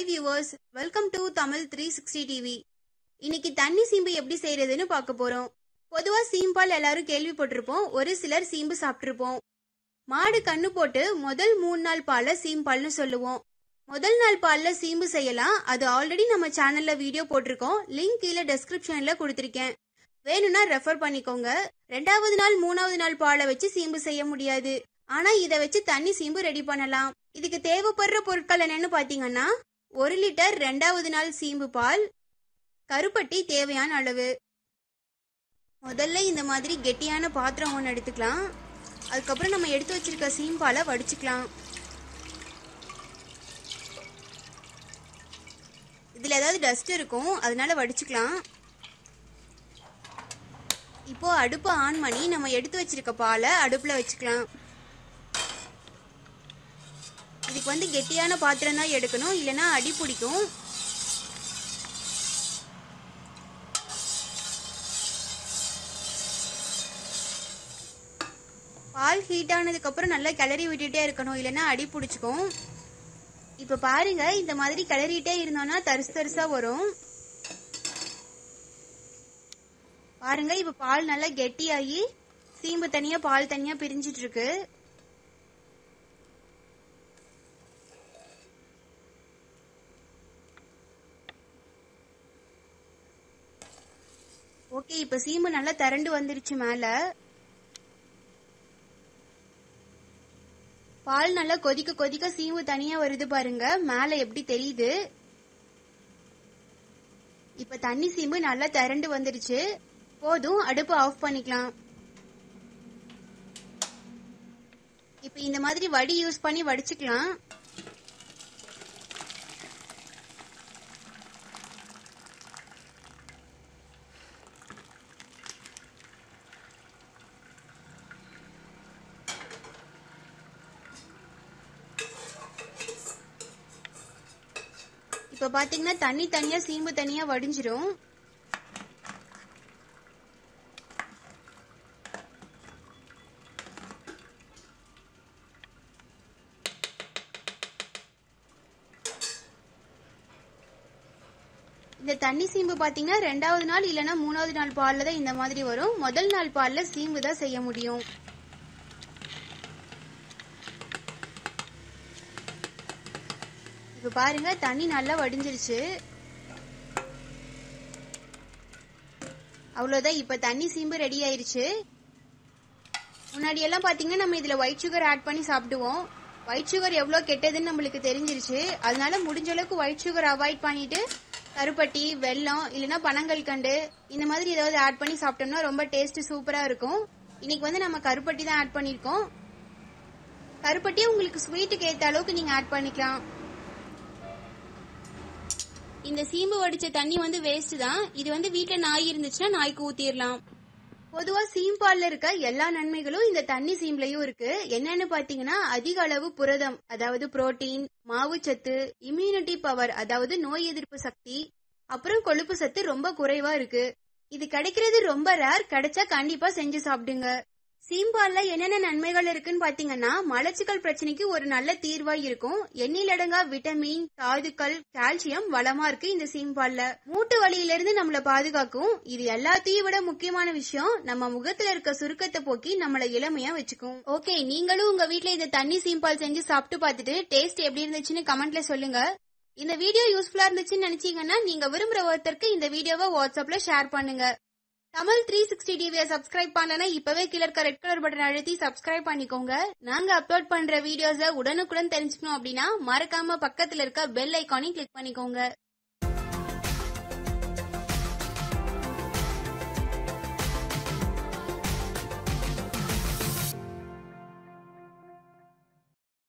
Hi viewers welcome to Tamil three sixty TV இன்னைக்கு தண்ணி சீம்பு எப்படி செய்யறதுன்னு பார்க்க போறோம். பொதுவா சீம்பால் எல்லாரும் கேள்விப்பட்டிருப்போம். ஒரு சிலர் சீம்பு சாப்பிட்டிருப்போம். மாடு கண்ணு போட்டு முதல் மூணு நாள் பால சீம்பால்னு சொல்லுவோம். முதல் நாள் பால்ல சீம்பு செய்யலாம். அது ஆல்ரெடி நம்ம சேனல்ல வீடியோ போட்டிருக்கோம். லிங்க் கீழே டெஸ்கிரிப்ஷன்ல கொடுத்திருக்கேன். வேணும்னா ரெஃபர் பண்ணிக்கோங்க. ரெண்டாவது நாள் மூணாவது நாள் பாலை வச்சு சீம்பு செய்ய முடியாது. ஆனா இதை வச்சு தண்ணி சீம்பு ரெடி பண்ணலாம். இதுக்கு தேவைப்படுற பொருட்கள் என்னன்னு பாத்தீங்கன்னா ஒரு லிட்டர் ரெண்டாவது நாள் சீம்பு பால் கருப்பட்டி தேவையான அளவு. முதல்ல இந்த மாதிரி கெட்டியான பாத்திரம் ஒன்று எடுத்துக்கலாம். அதுக்கப்புறம் நம்ம எடுத்து வச்சிருக்க சீம்பாலை வடிச்சுக்கலாம். இதில் ஏதாவது டஸ்ட் இருக்கும் அதனால வடிச்சுக்கலாம். இப்போ அடுப்பை ஆன் பண்ணி நம்ம எடுத்து வச்சிருக்க பாலை அடுப்பில் வச்சுக்கலாம். இதுக்கு வந்து கெட்டியான பாத்திரம் தான் எடுக்கணும். இல்லைன்னா அடி பிடிக்கும். பால் ஹீட் ஆனதுக்கு அப்புறம் நல்லா கிளறி விட்டுட்டே இருக்கணும். இல்லைன்னா அடி பிடிச்சிக்கும். இப்ப பாருங்க இந்த மாதிரி கிளறிட்டே இருந்தோம்னா தரிசு தரிசா வரும். பாருங்க இப்ப பால் நல்லா கெட்டியாகி சீம்பு தனியா பால் தனியா பிரிஞ்சிட்டு இருக்கு. ஓகே இப்ப சீமு நல்லா திரண்டு வந்துருச்சு மேல. பால் நல்லா கொதிக்க கொதிக்க சீமு தனியா வருது பாருங்க. மேல எப்படி தெரியுது? இப்ப தண்ணி சீம்பு நல்லா திரண்டு வந்துருச்சு. போதும் அடுப்பு ஆஃப் பண்ணிக்கலாம். இப்ப இந்த மாதிரி வடி யூஸ் பண்ணி வடிச்சுக்கலாம். இப்ப பாத்தீங்கன்னா தண்ணி தனியா சீம்பு தனியா வடிஞ்சிரும். இந்த தண்ணி சீம்பு பாத்தீங்கன்னா ரெண்டாவது நாள் இல்லனா மூணாவது நாள் பால்ல தான் இந்த மாதிரி வரும். முதல் நாள் பால்ல சீம்பு தான் செய்ய முடியும். இப்போ பாருங்க தண்ணி நல்லா வடிஞ்சிருச்சு. அவ்வளோதான் இப்போ தண்ணி சீம்பு ரெடி ஆயிருச்சு. முன்னாடி எல்லாம் பார்த்தீங்கன்னா நம்ம இதில் ஒயிட் சுகர் ஆட் பண்ணி சாப்பிடுவோம். ஒயிட் சுகர் எவ்வளோ கெட்டதுன்னு நம்மளுக்கு தெரிஞ்சிருச்சு. அதனால முடிஞ்ச அளவுக்கு ஒயிட் சுகர் அவாய்ட் பண்ணிட்டு கருப்பட்டி வெல்லம் இல்லைன்னா பனங்கள் கண்டு இந்த மாதிரி ஏதாவது ஆட் பண்ணி சாப்பிட்டோம்னா ரொம்ப டேஸ்ட் சூப்பராக இருக்கும். இன்னைக்கு வந்து நம்ம கருப்பட்டி தான் ஆட் பண்ணியிருக்கோம். கருப்பட்டி உங்களுக்கு ஸ்வீட்டுக்கு ஏற்ற அளவுக்கு நீங்கள் ஆட் பண்ணிக்கலாம். இந்த சீம்பு வடிச்ச தண்ணி வந்து வேஸ்ட் தான். இது வந்து வீட்டுல நாய் இருந்துச்சுன்னா நாய்க்கு ஊத்திடலாம் பொதுவா சீம்பால்ல இருக்க எல்லா நன்மைகளும் இந்த தண்ணி சீம்லயும் இருக்கு. என்னன்னு பாத்தீங்கன்னா அதிக அளவு புரதம் அதாவது புரோட்டீன் மாவுச்சத்து இம்யூனிட்டி பவர் அதாவது நோய் எதிர்ப்பு சக்தி அப்புறம் கொழுப்பு சத்து ரொம்ப குறைவா இருக்கு. இது கிடைக்கிறது ரொம்ப ரேர் கிடைச்சா கண்டிப்பா செஞ்சு சாப்பிடுங்க. சீம்பால்ல என்னென்ன நன்மைகள் இருக்குன்னு பாத்தீங்கன்னா மலச்சிக்கல் பிரச்சனைக்கு ஒரு நல்ல தீர்வா இருக்கும். எண்ணிலடங்கா விட்டமின் தாதுக்கள் கால்சியம் வளமா இருக்கு இந்த சீம்பால்ல. மூட்டு வலியில இருந்து நம்மள பாதுகாக்கும். இது எல்லாத்தையும் விட முக்கியமான விஷயம் நம்ம முகத்துல இருக்க சுருக்கத்தை போக்கி நம்மள இளமையா வச்சுக்கும். ஓகே நீங்களும் உங்க வீட்டுல இந்த தண்ணி சீம்பால் செஞ்சு சாப்பிட்டு பார்த்துட்டு டேஸ்ட் எப்படி இருந்துச்சுன்னு கமெண்ட்ல சொல்லுங்க. இந்த வீடியோ யூஸ்ஃபுல்லா இருந்துச்சுன்னு நினைச்சீங்கன்னா நீங்க விரும்புற ஒருத்தருக்கு இந்த வீடியோவை வாட்ஸ்அப்ல ஷேர் பண்ணுங்க. தமிழ் த்ரீ சிக்ஸ்டி டிவியை சப்ஸ்கிரைப் பண்ணனா இப்பவே கீழே இருக்க ரெட் கலர் பட்டன் அழுத்தி சப்ஸ்கிரைப் பண்ணிக்கோங்க. நாங்க அப்லோட் பண்ற வீடியோஸ உடனுக்குடன் தெரிஞ்சுக்கணும் அப்படின்னா மறக்காம பக்கத்துல இருக்க பெல் ஐக்கானையும் கிளிக் பண்ணிக்கோங்க.